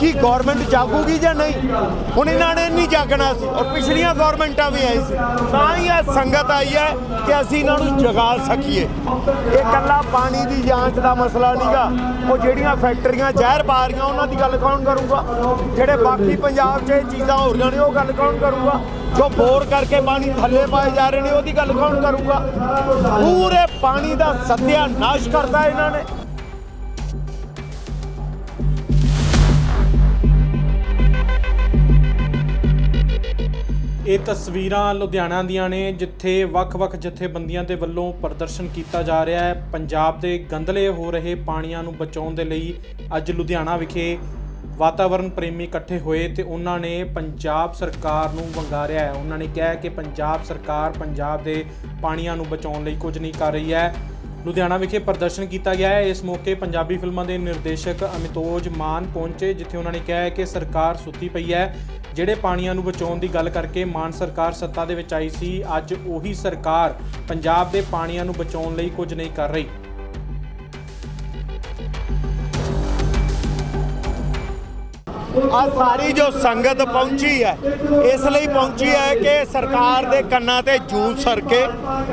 ਕੀ government ਜਾਗੂਗੀ ਜਾਂ ਨਹੀਂ? ਹੁਣ ਇਹਨਾਂ ਨੇ ਨਹੀਂ ਜਾਗਣਾ ਸੀ ਔਰ ਪਿਛਲੀਆਂ ਗਵਰਨਮੈਂਟਾਂ ਵੀ ਆਈ ਸੀ। ਤਾਂ ਹੀ ਇਹ ਸੰਗਤ ਆਈ ਹੈ ਕਿ ਅਸੀਂ ਇਹਨਾਂ ਨੂੰ ਜਗਾ ਸਕੀਏ। ਇਹ ਕੱਲਾ ਪਾਣੀ ਦੀ ਜਾਂਚ ਦਾ ਮਸਲਾ ਨਹੀਂਗਾ। ਉਹ ਜਿਹੜੀਆਂ ਫੈਕਟਰੀਆਂ ਜ਼ਹਿਰ ਪਾ ਰਹੀਆਂ, ਉਹਨਾਂ ਦੀ ਗੱਲ ਕੌਣ ਕਰੂਗਾ? ਜਿਹੜੇ ਬਾਕੀ ਪੰਜਾਬ 'ਚ ਇਹ ਚੀਜ਼ਾਂ ਹੋ ਰਹੀਆਂ ਨੇ, ਉਹ ਗੱਲ ਕੌਣ ਕਰੂਗਾ? ਜੋ ਬੋਰ ਕਰਕੇ ਪਾਣੀ ਥੱਲੇ ਪਾਏ ਜਾ ਰਹੇ ਨੇ, ਉਹਦੀ ਗੱਲ ਕੌਣ ਕਰੂਗਾ? ਪੂਰੇ ਪਾਣੀ ਦਾ ਸੱਤਿਆ ਨਾਸ਼ ਕਰਤਾ ਇਹਨਾਂ ਨੇ। ਇਹ ਤਸਵੀਰਾਂ ਲੁਧਿਆਣਾ ਦੀਆਂ ਨੇ, ਜਿੱਥੇ ਵੱਖ-ਵੱਖ ਜਥੇਬੰਦੀਆਂ ਦੇ ਵੱਲੋਂ ਪ੍ਰਦਰਸ਼ਨ ਕੀਤਾ ਜਾ ਰਿਹਾ ਹੈ। ਪੰਜਾਬ ਦੇ ਗੰਦਲੇ ਹੋ ਰਹੇ ਪਾਣੀਆਂ ਨੂੰ ਬਚਾਉਣ ਦੇ ਲਈ ਅੱਜ ਲੁਧਿਆਣਾ ਵਿਖੇ ਵਾਤਾਵਰਣ ਪ੍ਰੇਮੀ ਇਕੱਠੇ ਹੋਏ ਤੇ ਉਹਨਾਂ ਨੇ ਪੰਜਾਬ ਸਰਕਾਰ ਨੂੰ ਵੰਗਾਰਿਆ ਹੈ। ਉਹਨਾਂ ਨੇ ਕਿਹਾ ਕਿ ਪੰਜਾਬ ਸਰਕਾਰ ਪੰਜਾਬ ਦੇ ਪਾਣੀਆਂ ਨੂੰ ਬਚਾਉਣ ਲਈ ਕੁਝ ਨਹੀਂ ਕਰ ਰਹੀ ਹੈ। ਲੁਧਿਆਣਾ ਵਿਖੇ ਪ੍ਰਦਰਸ਼ਨ ਕੀਤਾ ਗਿਆ ਹੈ। ਇਸ ਮੌਕੇ ਪੰਜਾਬੀ ਫਿਲਮਾਂ ਦੇ ਨਿਰਦੇਸ਼ਕ ਅਮਿਤੋਜ ਮਾਨ ਪਹੁੰਚੇ, ਜਿੱਥੇ ਉਹਨਾਂ ਨੇ ਕਿਹਾ ਹੈ ਕਿ ਸਰਕਾਰ ਸੁੱਤੀ ਪਈ ਹੈ। ਜਿਹੜੇ ਪਾਣੀਆਂ ਨੂੰ ਬਚਾਉਣ ਦੀ ਗੱਲ ਕਰਕੇ ਮਾਨ ਸਰਕਾਰ ਸੱਤਾ ਦੇ ਵਿੱਚ ਆਈ ਸੀ, ਅੱਜ ਉਹੀ ਸਰਕਾਰ ਪੰਜਾਬ ਦੇ ਪਾਣੀਆਂ ਨੂੰ ਬਚਾਉਣ ਲਈ ਕੁਝ ਨਹੀਂ ਕਰ ਰਹੀ। ਆ ਸਾਰੀ ਜੋ ਸੰਗਤ ਪਹੁੰਚੀ ਹੈ, ਇਸ ਲਈ ਪਹੁੰਚੀ ਹੈ ਕਿ ਸਰਕਾਰ ਦੇ ਕੰਨਾਂ ਤੇ ਜੂੰ ਸਰ ਕੇ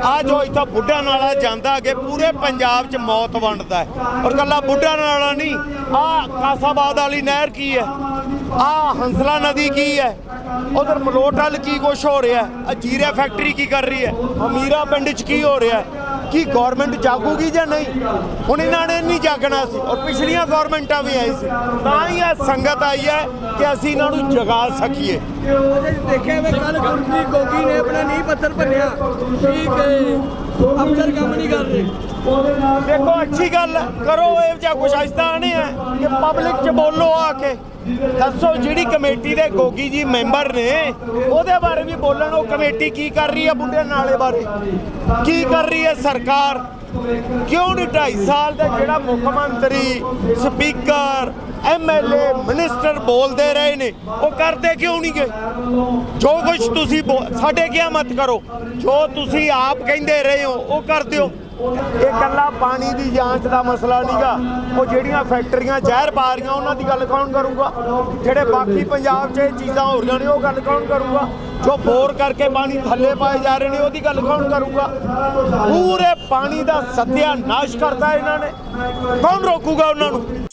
ਆ ਜੋ ਇੱਥੋਂ ਬੁੱਢਾ ਨਾਲਾ ਜਾਂਦਾ ਅੱਗੇ, ਪੂਰੇ ਪੰਜਾਬ 'ਚ ਮੌਤ ਵੰਡਦਾ ਹੈ। ਔਰ ਕੱਲਾ ਬੁੱਢਾ ਨਾਲਾ ਨਹੀਂ, ਆ ਕਾਸਾਬਾਦ ਵਾਲੀ ਨਹਿਰ ਕੀ ਹੈ? ਆ ਹੰਸਲਾ ਨਦੀ ਕੀ ਹੈ? ਉਧਰ ਮਲੋਟਲ ਕੀ ਕੁਛ ਹੋ ਰਿਹਾ ਹੈ? ਆਹ ਜੀਰਾ ਫੈਕਟਰੀ ਕੀ ਕਰ ਰਹੀ ਹੈ? ਅਮੀਰਾ ਪਿੰਡ 'ਚ ਕੀ ਹੋ ਰਿਹਾ ਹੈ? ਕੀ ਗਵਰਨਮੈਂਟ ਜਾਗੂਗੀ ਜਾਂ ਨਹੀਂ? ਹੁਣ ਇਹਨਾਂ ਨੇ ਨਹੀਂ ਜਾਗਣਾ ਸੀ। ਔਰ ਪਿਛਲੀਆਂ ਗਵਰਨਮੈਂਟਾਂ ਵੀ ਆਈ ਸੀ। ਤਾਂ ਹੀ ਇਹ ਸੰਗਤ ਆਈ ਹੈ ਕਿ ਅਸੀਂ ਇਹਨਾਂ ਨੂੰ ਜਗਾ ਸਕੀਏ। ਉਹਦੇ ਦੇਖਿਆ ਵੇ ਕੱਲ ਗੁਰਪ੍ਰੀਤ ਗੋਗੀ ਨੇ ਆਪਣਾ ਨੀਂਹ ਪੱਥਰ ਭੰਨਿਆ। ਠੀਕ ਹੈ ਅਫਸਰ ਕੰਮ ਨਹੀਂ ਕਰ ਰਹੇ। ਦੇਖੋ, ਅੱਛੀ ਗੱਲ ਕਰੋ ਇਹ ਜਿਹਾ ਕੁਛ। ਅਜਦਾ ਨਹੀਂ ਹੈ ਕਿ ਪਬਲਿਕ 'ਚ ਬੋਲੋ ਆ ਕੇ। ਦੱਸੋ ਜਿਹੜੀ ਕਮੇਟੀ ਦੇ ਗੋਗੀ ਜੀ ਮੈਂਬਰ ਨੇ, ਉਹਦੇ ਬਾਰੇ ਵੀ ਬੋਲਣ, ਉਹ ਕਮੇਟੀ ਕੀ ਕਰ ਰਹੀ ਹੈ ਬੁੱਢੇ ਨਾਲੇ ਬਾਰੇ? ਕੀ ਕਰ ਰਹੀ ਹੈ ਸਰਕਾਰ? ਕਿਉਂ ਨਹੀਂ 2.5 ਸਾਲ ਦਾ ਜਿਹੜਾ ਮੁੱਖ ਮੰਤਰੀ, ਸਪੀਕਰ ਐਮਐਲਏ ਮਿਨਿਸਟਰ ਬੋਲਦੇ ਰਹੇ ਨੇ, ਉਹ ਕਰਦੇ ਕਿਉਂ ਨਹੀਂ ਗਏ? ਜੋ ਕੁਝ ਤੁਸੀਂ ਬੋ- ਸਾਡੇ ਕਿਹਾ ਮਤ ਕਰੋ? ਜੋ ਤੁਸੀਂ ਆਪ ਕਹਿੰਦੇ ਰਹੇ ਹੋ, ਉਹ ਕਰ ਦਿਓ। ਇਹ ਕੱਲਾ ਪਾਣੀ ਦੀ ਜਾਂਚ ਦਾ ਮਸਲਾ ਨਹੀਂਗਾ ਉਹ ਜਿਹੜੀਆਂ ਫੈਕਟਰੀਆਂ ਜ਼ਹਿਰ ਪਾ ਰਹੀਆਂ, ਉਹਨਾਂ ਦੀ ਗੱਲ ਕੌਣ ਕਰੂਗਾ? ਜਿਹੜੇ ਬਾਕੀ ਪੰਜਾਬ 'ਚ ਇਹ ਚੀਜ਼ਾਂ ਹੋ ਰਹੀਆਂ ਨੇ, ਉਹ ਗੱਲ ਕੌਣ ਕਰੂਗਾ? ਜੋ ਬੋਰ ਕਰਕੇ ਪਾਣੀ ਥੱਲੇ ਪਾਏ ਜਾ ਰਹੇ ਨੇ, ਉਹਦੀ ਗੱਲ ਕੌਣ ਕਰੂਗਾ? ਪੂਰੇ ਪਾਣੀ ਦਾ ਸਤਿਆਨਾਸ਼ ਕਰਤਾ ਇਹਨਾਂ ਨੇ। ਕੌਣ ਰੋਕੂਗਾ ਉਹਨਾਂ ਨੂੰ?